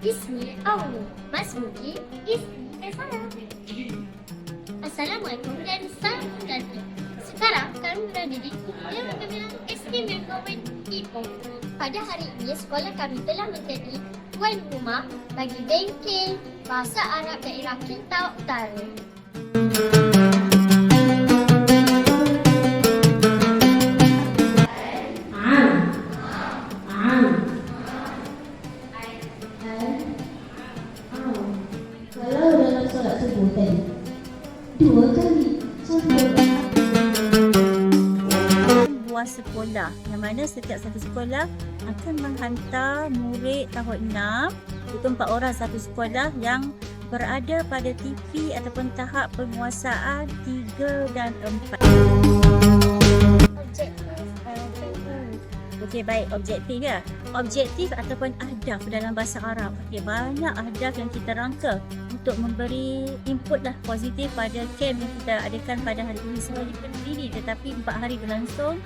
Ismi Aulu. Masmuki. Ismi Faisal. Assalamualaikum dan salam sejahtera. Sekarang kami berada di Kuliah Pembinaan Istimewa Kawan Ipoh. Pada hari ini, sekolah kami telah menjadi tuan rumah bagi bengkel Bahasa Arab Daerah Kintau Utara. Subuh tadi Dua kali. Buah sekolah yang mana setiap satu sekolah akan menghantar murid tahun 6 itu empat orang satu sekolah yang berada pada TV ataupun tahap penguasaan 3 dan 4 Objektif uh, Okey baik. Objektif ya. Objektif ataupun ahdaf dalam bahasa Arab. Okey banyak ahdaf yang kita rangka untuk memberi input lah positif pada camp yang kita adakan pada hari ini sebagai pendiri tetapi empat hari berlangsung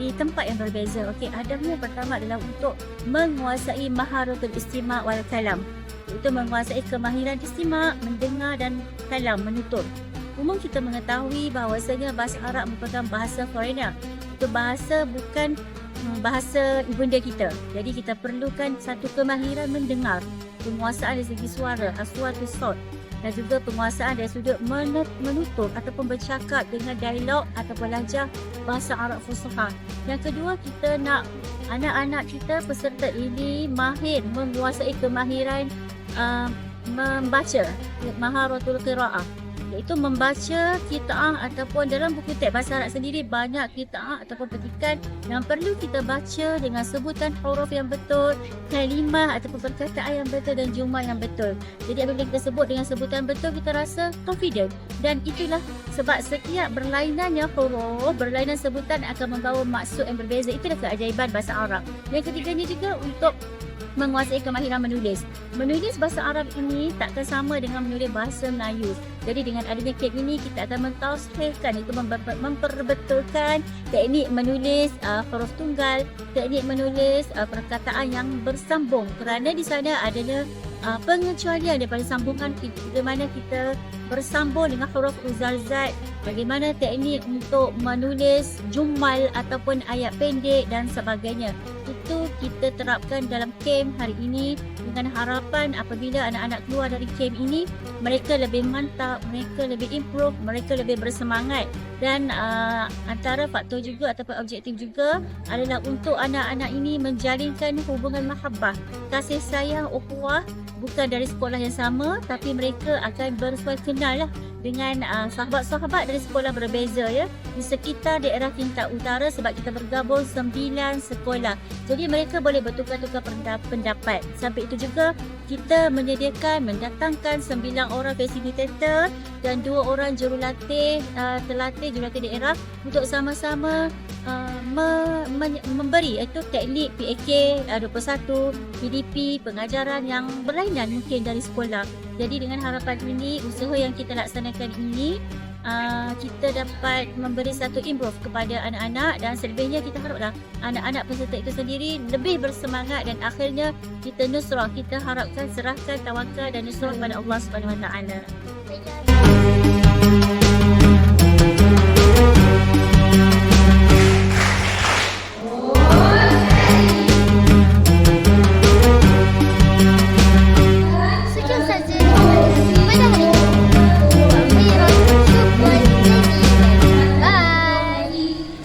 di tempat yang berbeza. Okey, ahdafnya pertama adalah untuk menguasai maharatul istima' wal kalam. Itu menguasai kemahiran istima', mendengar dan kalam, menutur. Umum kita mengetahui bahawasanya bahasa Arab merupakan bahasa foreigner. Itu bahasa bukan hmm, bahasa ibunda kita. Jadi kita perlukan satu kemahiran mendengar, penguasaan dari segi suara, aswatu sot dan juga penguasaan dari sudut menut- menutur ataupun bercakap dengan dialog ataupun lahjah bahasa Arab Fusha. Yang kedua kita nak anak-anak kita peserta ini mahir menguasai kemahiran uh, membaca maharatul qiraah iaitu membaca kitaah ataupun dalam buku teks bahasa Arab sendiri banyak kitaah ataupun petikan yang perlu kita baca dengan sebutan huruf yang betul, kalimah ataupun perkataan yang betul dan jumlah yang betul. Jadi apabila kita sebut dengan sebutan betul kita rasa confident dan itulah sebab setiap berlainannya huruf, berlainan sebutan akan membawa maksud yang berbeza. Itulah keajaiban bahasa Arab. Yang ketiganya juga untuk menguasai kemahiran menulis. Menulis bahasa Arab ini takkan sama dengan menulis bahasa Melayu. Jadi dengan adanya camp ini kita akan mentausiahkan itu memper- memperbetulkan teknik menulis uh, huruf tunggal, teknik menulis uh, perkataan yang bersambung kerana di sana adalah uh, pengecualian daripada sambungan bagaimana kita bersambung dengan huruf uzalzat, bagaimana teknik untuk menulis jumal ataupun ayat pendek dan sebagainya. Kita terapkan dalam camp hari ini dengan harapan apabila anak-anak keluar dari camp ini mereka lebih mantap, mereka lebih improve, mereka lebih bersemangat dan uh, antara faktor juga ataupun objektif juga adalah untuk anak-anak ini menjalinkan hubungan mahabbah, kasih sayang, ukhuwah bukan dari sekolah yang sama tapi mereka akan bersuai kenal lah dengan uh, sahabat-sahabat dari sekolah berbeza ya di sekitar daerah Kintab Utara sebab kita bergabung sembilan sekolah. Jadi mereka boleh bertukar-tukar penda- pendapat. Sampai itu juga kita menyediakan mendatangkan sembilan orang fasilitator dan dua orang jurulatih uh, terlatih jurulatih daerah untuk sama-sama uh, me- men- memberi itu teknik PAK uh, 21, PDP, pengajaran yang berlainan mungkin dari sekolah. Jadi dengan harapan ini, usaha yang kita laksanakan ini, uh, kita dapat memberi satu improve kepada anak-anak dan selebihnya kita haraplah anak-anak peserta itu sendiri lebih bersemangat dan akhirnya kita nusrah, kita harapkan serahkan tawakal dan nusrah kepada Allah Subhanahu Wa Taala. Saya